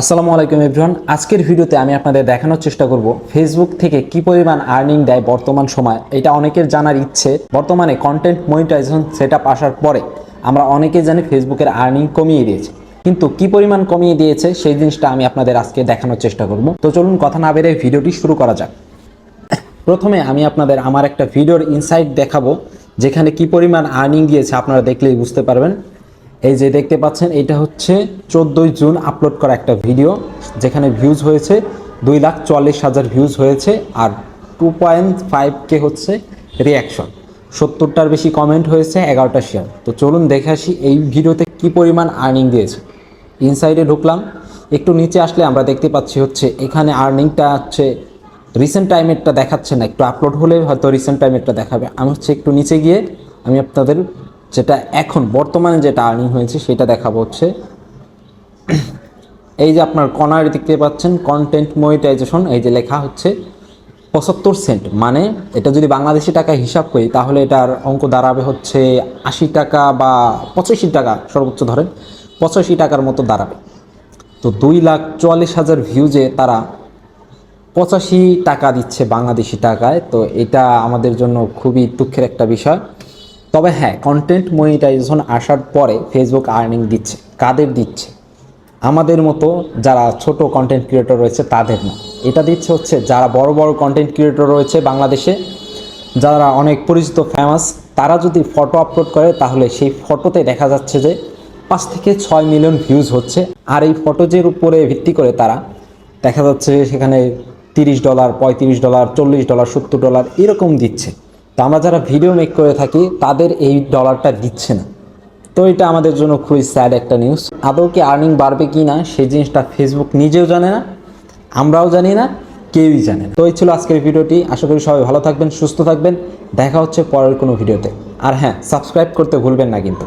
আসসালামু আলাইকুম এভরিওয়ান। আজকের ভিডিওতে আমি আপনাদের দেখানোর চেষ্টা করব ফেসবুক থেকে কি পরিমাণ আর্নিং দেয় বর্তমান সময়। এটা অনেকের জানার ইচ্ছে। বর্তমানে কন্টেন্ট মনিটাইজেশন সেট আসার পরে আমরা অনেকে জানি ফেসবুকের আর্নিং কমিয়ে দিয়েছে। কিন্তু কি পরিমাণ কমিয়ে দিয়েছে সেই জিনিসটা আমি আপনাদের আজকে দেখানোর চেষ্টা করব। তো চলুন কথা না বেড়ে ভিডিওটি শুরু করা যাক। প্রথমে আমি আপনাদের আমার একটা ভিডিওর ইনসাইট দেখাবো, যেখানে কি পরিমাণ আর্নিং দিয়েছে আপনারা দেখলেই বুঝতে পারবেন। এই যে দেখতে পাচ্ছেন, এটা হচ্ছে চোদ্দোই জুন আপলোড করা একটা ভিডিও যেখানে ভিউজ হয়েছে দুই লাখ চুয়াল্লিশ হাজার ভিউজ হয়েছে আর টু পয়েন্ট ফাইভ কে হচ্ছে রিয়াকশন সত্তরটার বেশি কমেন্ট হয়েছে, এগারোটা শেয়ার তো চলুন দেখে আসি এই ভিডিওতে কি পরিমাণ আর্নিং দিয়েছে। ইনসাইডে ঢুকলাম, একটু নিচে আসলে আমরা দেখতে পাচ্ছি হচ্ছে এখানে আর্নিংটা হচ্ছে রিসেন্ট টাইমেরটা দেখাচ্ছে না, একটু আপলোড হলে হয়তো রিসেন্ট টাইমেরটা দেখাবে। আমি হচ্ছে একটু নিচে গিয়ে আমি আপনাদের যেটা এখন বর্তমানে যেটা আর্নিং হয়েছে, সেটা দেখাবো হচ্ছে। এই যে আপনার কর্নার দেখতে পাচ্ছেন কন্টেন্ট মনিটাইজেশন এই যে লেখা হচ্ছে পঁচাত্তর সেন্ট মানে এটা যদি বাংলাদেশি টাকা হিসাব করি, তাহলে এটার অঙ্ক দাঁড়াবে হচ্ছে আশি টাকা বা পঁচাশি টাকা সর্বোচ্চ ধরেন, পঁচাশি টাকার মতো দাঁড়াবে। তো দুই লাখ চুয়াল্লিশ হাজার ভিউজে তারা পঁচাশি টাকা দিচ্ছে বাংলাদেশি টাকায়, তো এটা আমাদের জন্য খুবই দুঃখের একটা বিষয়। তবে হ্যাঁ কন্টেন্ট মনিটাইজেশন আসার পরে ফেসবুক আর্নিং দিচ্ছে, কাদের দিচ্ছে? আমাদের মতো যারা ছোট কন্টেন্ট ক্রিয়েটর রয়েছে তাদের না। এটা দিচ্ছে হচ্ছে যারা বড় বড় কন্টেন্ট ক্রিয়েটর রয়েছে বাংলাদেশে, যারা অনেক পরিচিত ফেমাস তারা যদি ফটো আপলোড করে তাহলে সেই ফটোতে দেখা যাচ্ছে যে পাঁচ থেকে ছয় মিলিয়ন ভিউজ হচ্ছে। আর এই ফটোজের উপরে ভিত্তি করে তারা দেখা যাচ্ছে সেখানে তিরিশ ডলার পঁয়ত্রিশ ডলার চল্লিশ ডলার সত্তর ডলার এরকম দিচ্ছে। তো আমরা যারা ভিডিও মেক করে থাকি, তাদের এই ডলারটা দিচ্ছে না। তো এটা আমাদের জন্য খুবই স্যাড একটা নিউজ আদৌ কি আর্নিং বাড়বে কি না, সেই জিনিসটা ফেসবুক নিজেও জানে না, আমরাও জানি না, কেউই জানে না। তো এই ছিল আজকের ভিডিওটি আশা করি সবাই ভালো থাকবেন, সুস্থ থাকবেন। দেখা হচ্ছে পরের কোনো ভিডিওতে আর হ্যাঁ সাবস্ক্রাইব করতে ভুলবেন না কিন্তু।